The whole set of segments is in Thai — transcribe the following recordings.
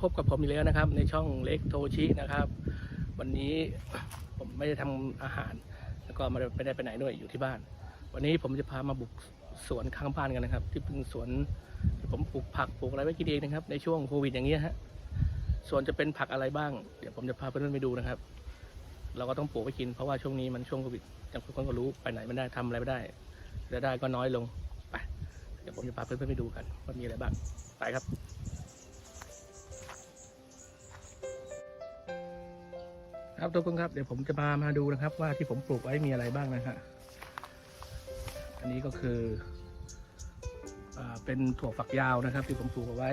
พบกับผมอีกแล้วนะครับ ในช่องเล็กโทชินะครับ วันนี้ผมไม่ได้ทำอาหาร แล้วก็ไม่ได้ไปไหนด้วยอยู่ที่บ้าน วันนี้ผมจะพามาบุกสวนข้างบ้านกันนะครับ ที่เป็นสวนที่ผมปลูกผักปลูกอะไรไว้กินเองนะครับ ในช่วงโควิดอย่างเงี้ฮะสวนจะเป็นผักอะไรบ้าง เดี๋ยวผมจะพาเพื่อนๆไปดูนะครับ เราก็ต้องปลูกไว้กินเพราะว่าช่วงนี้มันช่วงโควิดอย่างทุกคนก็รู้ไปไหนไม่ได้ทำอะไรไม่ได้รายได้ก็น้อยลงไปเดี๋ยวผมจะพาเพื่อนๆไปดูกันว่ามีอะไรบ้างไปครับ ครับทุกคนครับเดี๋ยวผมจะมามาดูนะครับ ว่าที่ผมปลูกไว้มีอะไรบ้างนะฮะอันนี้ก็คืออเป็นถั่วฝักยาวนะครับ ที่ผมปลูกเอาไว้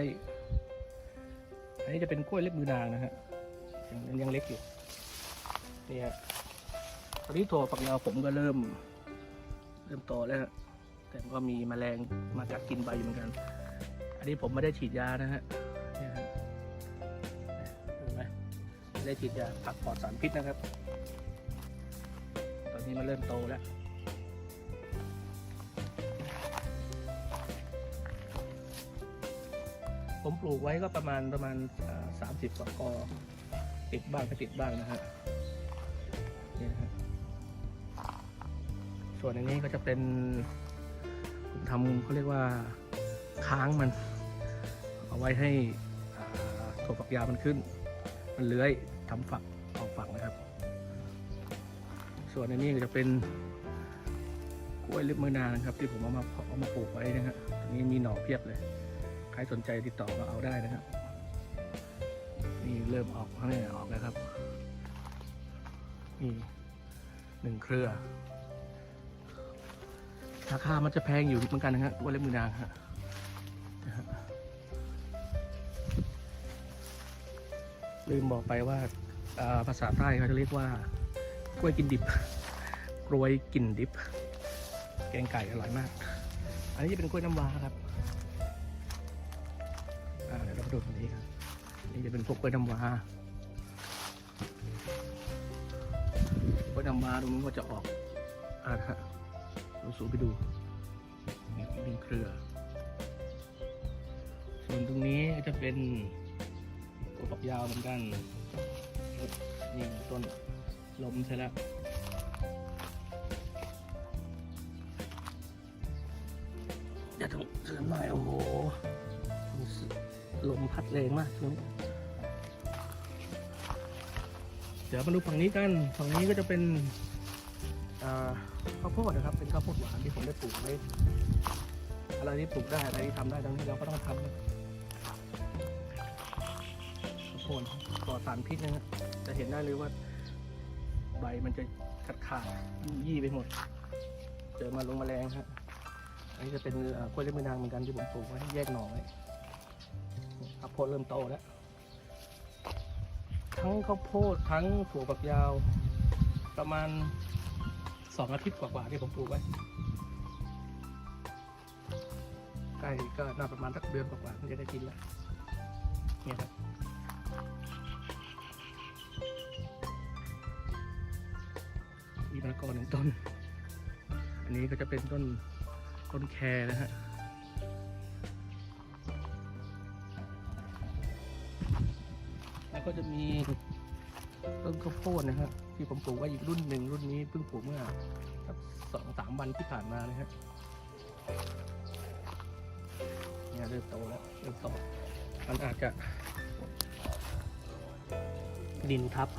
อันนี้จะเป็นกล้วยเล็บมือนางนะฮะยังยังเล็กอยู่นี่ฮะตอนนี้ถั่วฝักยาวผมก็เริ่ม เริ่มโตแล้วแต่ก็มีแมลงมากัดกินใบอยู่เหมือนกัน อันนี้ผมไม่ได้ฉีดยานะฮะ ได้ฉีดยาผักปลอดสารพิษนะครับ ตอนนี้มันเริ่มโตแล้วผมปลูกไว้ก็ประมาณประมาณสามสิบกว่ากอติดบ้างไม่ติดบ้างนะฮะนี่นะฮะส่วนอันนี้ก็จะเป็นผมทำเขาเรียกว่าค้างมัน เอาไว้ให้ถั่วฝักยาวมันขึ้น มันเลื้อย ทำฝักออกฝักนะครับ ส่วนอันนี้จะเป็นกล้วยลิบมือนางนะครับ ที่ผมเอามาเอามาปลูกไว้นะฮะตรงนี้มีหน่อเพียบเลย ใครสนใจติดต่อก็เอาได้นะครับ นี่เริ่มออกข้างในออกแล้วครับนี่หนึ่งเครือ ราคามันจะแพงอยู่เหมือนกันนะฮะกล้วยล็บมือนางฮะ ลืมบอกไปว่าภาษาใต้เขาจะเรียกว่ากล้วยกินดิบกล้วยกินดิบ แกงไก่อร่อยมาก อันนี้จะเป็นกล้วยน้ำว้าครับเดี๋ยวเราดูตรงนี้ครับนี่จะเป็นพวกกล้วยน้ำว้ากล้วยน้ำว้าตรงนี้ก็จะออกอ่าฮะเราสูไปดูนี่เป็นเครือ ส่วนตรงนี้จะเป็น ตัวฝักยาวเหมือนกันนี่ต้นลมใช่แล้วเดี๋ยวต้องเสริมหน่อยโอ้โหลมพัดแรงมากช่วงเดี๋ยวมาดูฝั่งนี้กัน ฝั่งนี้ก็จะเป็นข้าวโพดนะครับ เป็นข้าวโพดหวานที่ผมได้ปลูกไว้อะไรที่ปลูกได้ อะไรที่ทำได้ตรงนี้เราก็ต้องทำ โพดปลอดสารพิษนะฮะจะเห็นได้เลยว่า ใบมันจะขาดขาดยี่ไปหมด เจอมาลงมาแมลงฮะอันนี้จะเป็นเอ่อกล้วยเล็บมือนางเหมือนกันที่ผมปลูกไว้แยกหน่อไว้ข้าวโพดเริ่มโตแล้ว ทั้งข้าวโพดทั้งถั่วฝักยาว ประมาณสองอาทิตย์กว่าๆที่ผมปลูกไว้ใกล้ก็น่าประมาณสักเดือนกว่าๆมันจะได้กินแล้วเนี่ยครับ กอหนึ่งต้น อันนี้ก็จะเป็นต้นต้นแครนะฮะแล้วก็จะมีต้นข้าวโพดนะฮะที่ผมปลูกไว้อีกรุ่นหนึ่งรุ่นนี้เพิ่งปลูกเมื่อสักสองสามวันที่ผ่านมานะฮะเนี่ยเริ่มโตแล้วเริ่มโตมันอาจจะดินทับ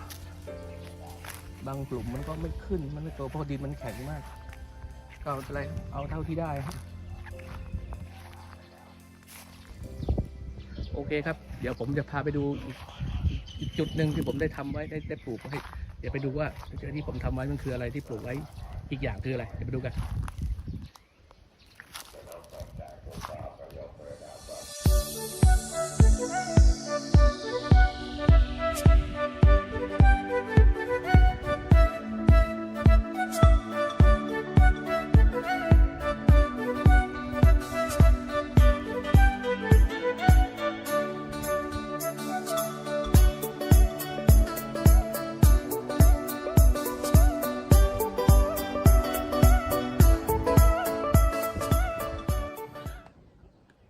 บางกลุ่มมันก็ไม่ขึ้น มันไม่โตเพราะดินมันแข็งมาก ก็อะไรเอาเท่าที่ได้ครับ โอเคครับ เดี๋ยวผมจะพาไปดูอีกจุดหนึ่งที่ผมได้ทำไว้ได้ได้ปลูกไว้ เดี๋ยวไปดูว่าที่ผมทำไว้มันคืออะไรที่ปลูกไว้อีกอย่างคืออะไร เดี๋ยวไปดูกัน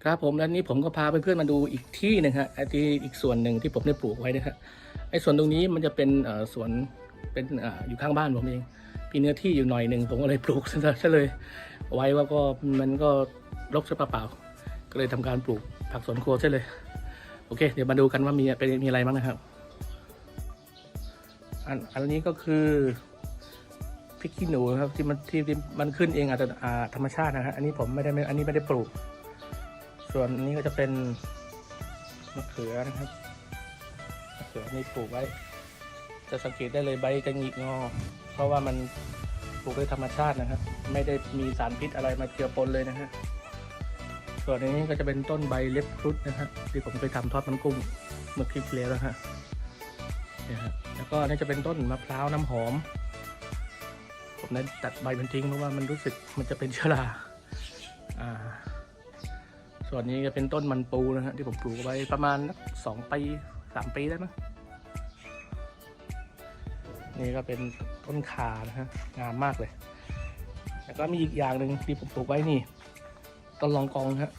ครับผมแล้วนี้ผมก็พาเพื่อนๆมาดูอีกที่หนึงฮะไอ้ที่อีกส่วนหนึ่งที่ผมได้ปลูกไว้นะฮะไอ้ส่วนตรงนี้มันจะเป็นสวนเป็นออยู่ข้างบ้านผมเองมีเนื้อที่อยู่หน่อยหนึ่งผมก็เลยปลูกซะเลย ไว้ว่าก็มันก็รกซะเปล่าๆก็เลยทำการปลูกผักสวนครัวซะเลย โอเค เดี๋ยวมาดูกันว่ามีเป็นมีอะไรบ้างนะครับ อันอันนี้ก็คือพริกขี้หนูครับที่มันที่มันขึ้นเองอาจจะธรรมชาตินะฮะอันนี้ผมไม่ได้อันนี้ไม่ได้ปลูก ส่วนนี้ก็จะเป็นมะเขือนะครับมะเขือนี่ปลูกไว้ จะสังเกตได้เลยใบจะหงิกงอ เพราะว่ามันปลูกด้วยธรรมชาตินะครับ ไม่ได้มีสารพิษอะไรมาเจือปนเลยนะฮะส่วนนี้ก็จะเป็นต้นใบเล็บครุฑนะฮะที่ผมเคยทำทอดมันกุ้งเมื่อคลิปแล้วนะฮะเนี่ยฮะแล้วก็นี่จะเป็นต้นมะพร้าวน้ำหอม ผมนั้นตัดใบมันทิ้งเพราะว่ามันรู้สึกมันจะเป็นเชื้อราอ่า ส่วนนี้ก็เป็นต้นมันปูนะฮะที่ผมปลูกไว้ประมาณสักสองปีสามปีได้มั้งนี่ก็เป็นต้นขานะฮะงามมากเลย แล้วก็มีอีกอย่างหนึ่งที่ผมปลูกไว้นี่ต้นลองกองฮะ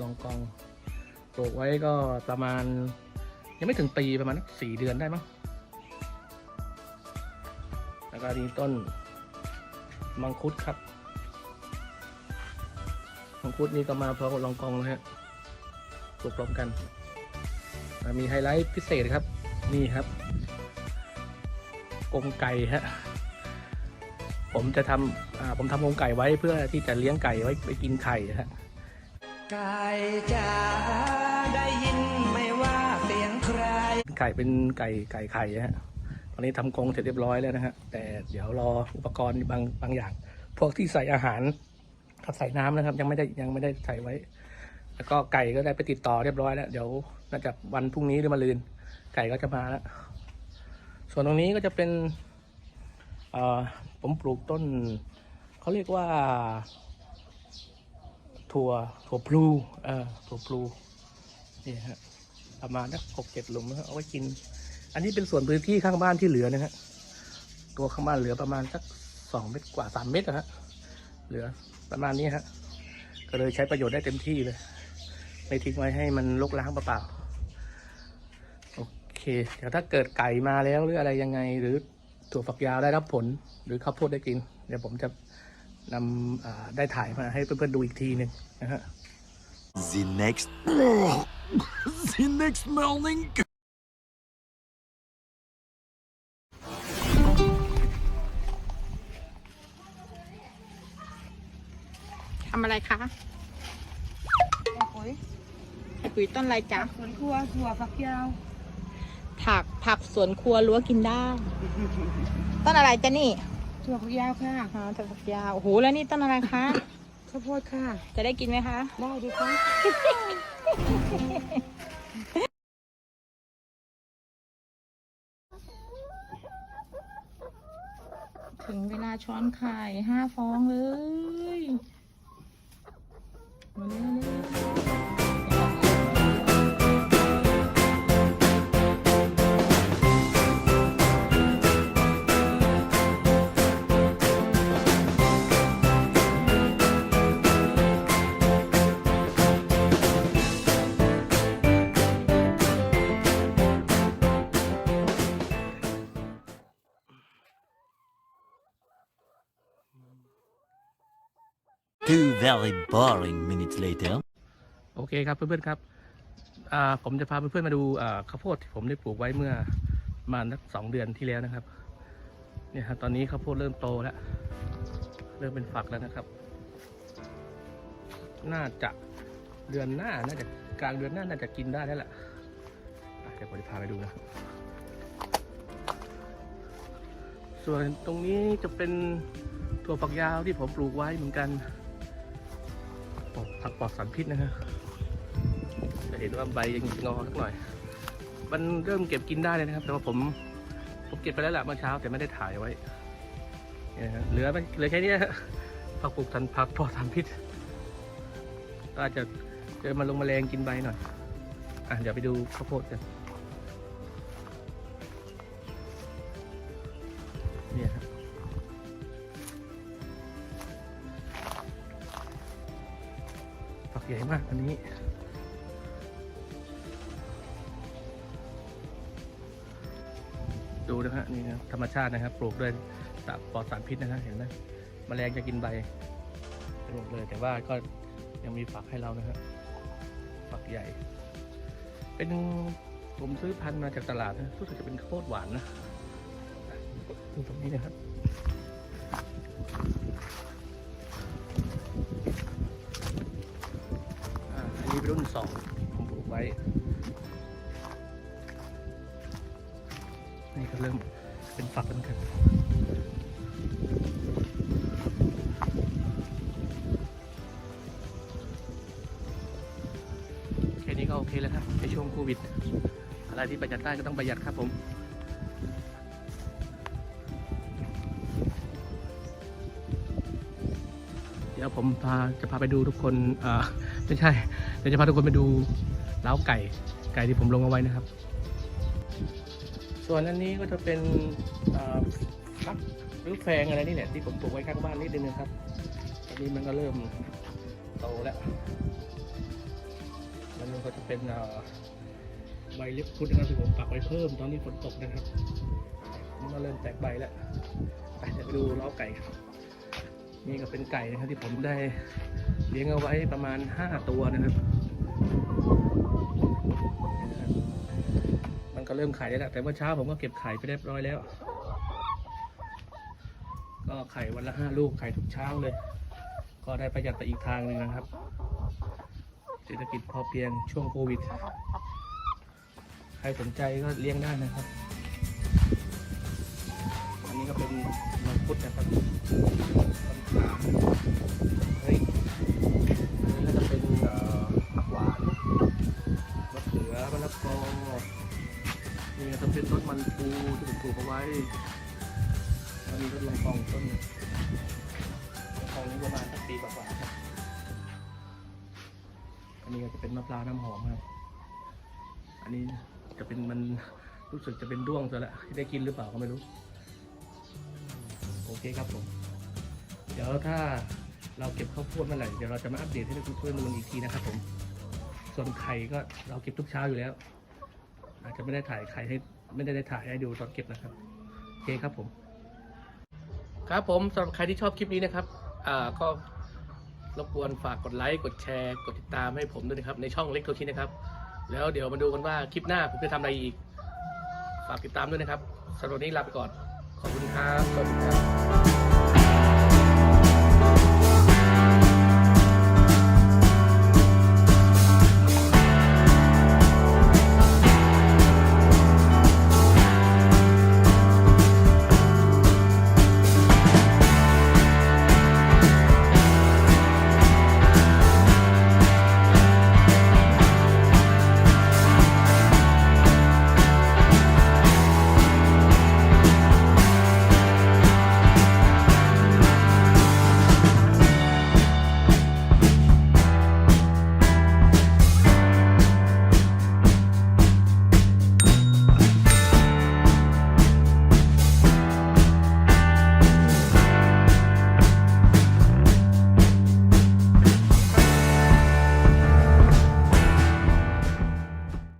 ลองกองปลูกไว้ก็ประมาณ ยังไม่ถึงปีประมาณสี่เดือนได้มั้งแล้วก็นี่ต้นมังคุดครับ มังคุดนี่ก็มาพร้อมกับลองกองนะฮะปลูกพร้อมกันอ่ามีไฮไลท์พิเศษครับ นี่ครับกรงไก่ฮะ ผมจะทำอ่าผมทำกรงไก่ไว้เพื่อที่จะเลี้ยงไก่ไว้ไปกินไข่ฮะ ไก่จ๋าได้ยินไหม่ว่าเสียงใคร ไก่เป็นไก่ไก่ไข่ฮะ ตอนนี้ทำกรงเสร็จเรียบร้อยแล้วนะฮะ แต่เดี๋ยวรออุปกรณ์บางบางอย่าง พวกที่ใส่อาหาร กับใส่น้ำนะครับ ยังไม่ได้ยังไม่ได้ใส่ไว้ แล้วก็ไก่ก็ได้ไปติดต่อเรียบร้อยแล้วเดี๋ยวน่าจะวันพรุ่งนี้หรือมะรืน ไก่ก็จะมาแล้วส่วนตรงนี้ก็จะเป็นผมปลูกต้นเขาเรียกว่า ถั่วถั่วพลูเอ่อถั่วพลูนี่ฮะประมาณนักหกเจ็ดหลุมนะเอาไว้กิน อันนี้เป็นส่วนพื้นที่ข้างบ้านที่เหลือนะฮะตัวข้างบ้านเหลือประมาณสักสองเมตรกว่าสามเมตรนะฮะ เหลือประมาณนี้ฮะก็เลยใช้ประโยชน์ได้เต็มที่เลย ไม่ทิ้งไว้ให้มันลกล้างเปล่าๆโอเคเดี๋ยวถ้าเกิดไก่มาแล้วหรืออะไรยังไง หรือถั่วฝักยาวได้รับผล หรือข้าวโพดได้กิน เดี๋ยวผมจะนำได้ถ่ายมาให้เพื่อนๆดูอีกทีหนึ่งนะฮะ The next The next morning ำอะไรคะปุ๋ยปุ๋ยต้นอะไรจ๊ะสวนครัวถั่วฝักยาว ผักผักสวนครัวรั้วกินได้ต้นอะไรจ๊ะนี่ถั่วฝักยาวค่ะอ๋อต้นผักยาวโอ้โหแล้วนี่ต้นอะไรคะข้าวโพดค่ะ จะได้กินไหมคะ ได้ดีคะถึงเวลาช้อนไข่ห้าฟองเลย ม Two very boring minutes later. โอเคครับเพื่อนๆครับผมจะพาเพื่อนๆมาดูข้าวโพดที่ผมได้ปลูกไว้เมื่อประมาณสักสองเดือนที่แล้วนะครับเนี่ยครับตอนนี้ข้าวโพดเริ่มโตแล้ว เริ่มเป็นฝักแล้วนะครับ น่าจะเดือนหน้าน่าจะกลางเดือนหน้าน่าจะกินได้แล้วแหละเดี๋ยวผมจะพาไปดูนะ ส่วนตรงนี้จะเป็นถั่วฝักยาวที่ผมปลูกไว้เหมือนกัน ผักปลอดสารพิษนะครับจะเห็นว่าใบยังงอสักหน่อย มันเริ่มเก็บกินได้เลยนะครับ แต่ว่าผมผมเก็บไปแล้วแหละเมื่อเช้าแต่ไม่ได้ถ่ายไว้เนี่ยนะเหลือไปเหลือแค่นี้ผักปลูกทันผักปลอดสารพิษอาจจะเจอมาลงแมลงกินใบหน่อยอะเดี๋ยวไปดูข้าวโพดกัน มากอันนี้ ดูนะฮะนี่นะธรรมชาตินะครับ ปลูกด้วยสารปลอดสารพิษนะฮะเห็นไหมแมลงจะกินใบไปหมดเลยแต่ว่าก็ยังมีฝักให้เรานะฮะฝักใหญ่ เป็นผมซื้อพันธุ์มาจากตลาดนะรู้สึกจะเป็นข้าวโพดหวานนะดูตรงนี้นะครับ นี่ก็เริ่มเป็นฝักแล้วเหมือนกันแค่นี้ก็โอเคแล้วครับในช่วงโควิด อะไรที่ประหยัดได้ก็ต้องประหยัดครับผมเดี๋ยวผมพาจะพาไปดูทุกคนอ่าไม่ใช่เดี๋ยวจะพาทุกคนไปดูเล้าไก่ ไก่ที่ผมลงเอาไว้นะครับ ส่วนอันนี้ก็จะเป็นฟักหรือแฟงอะไรนี่แหละที่ผมปลูกไว้ข้างบ้านนิดนึงนะครับอันนี้มันก็เริ่มโตแล้วแล้วมันก็จะเป็นใบเล็บคุดนะครับที่ผมปักไว้เพิ่มตอนนี้ฝนตกนะครับ มันก็เริ่มแตกใบแล้วไปเดี๋ยวไปดูเล้าไก่ครับนี่ก็เป็นไก่นะครับที่ผมได้เลี้ยงเอาไว้ประมาณ 5 ตัวนะครับนี่นะครับมันก็ เริ่มไข่แล้วแหละแต่เมื่อเช้าผมก็เก็บไข่ไปเรียบร้อยแล้ว ก็ไข่วันละห้าลูกไข่ทุกเช้าเลย ก็ได้ประหยัดไปอีกทางหนึ่งนะครับ เศรษฐกิจพอเพียงช่วงโควิด ใครสนใจก็เลี้ยงได้นะครับ อันนี้ก็เป็นมังคุดนะครับเฮ้ย มันปูที่ผมปลูกเอาไว้อันนี้ก็ลงกองต้นกองนี้ประมาณสักปีกว่าๆครับอันนี้ก็จะเป็นมะพร้าวน้ำหอมครับอันนี้จะเป็นมันรู้สึกจะเป็นด้วงซะแล้วได้กินหรือเปล่าก็ไม่รู้ โอเคครับผม เดี๋ยวถ้าเราเก็บข้าวโพดเมื่อไหร่เดี๋ยวเราจะมาอัปเดตให้ทุกคนดูอีกทีนะครับผม ส่วนไข่ก็เราเก็บทุกเช้าอยู่แล้ว อาจจะไม่ได้ถ่ายไข่ให้ ไม่ได้ได้ถ่ายให้ดูตอนเก็บนะครับโอเคครับผม ครับผมสำหรับใครที่ชอบคลิปนี้นะครับ อ่าก็รบกวนฝากกดไลค์กดแชร์กดติดตามให้ผมด้วยนะครับ ในช่องเล็กโทชินะครับ แล้วเดี๋ยวมาดูกันว่าคลิปหน้าผมจะทำอะไรอีก ฝากติดตามด้วยนะครับสำหรับวันนี้ลาไปก่อน ขอบคุณครับ สวัสดีครับ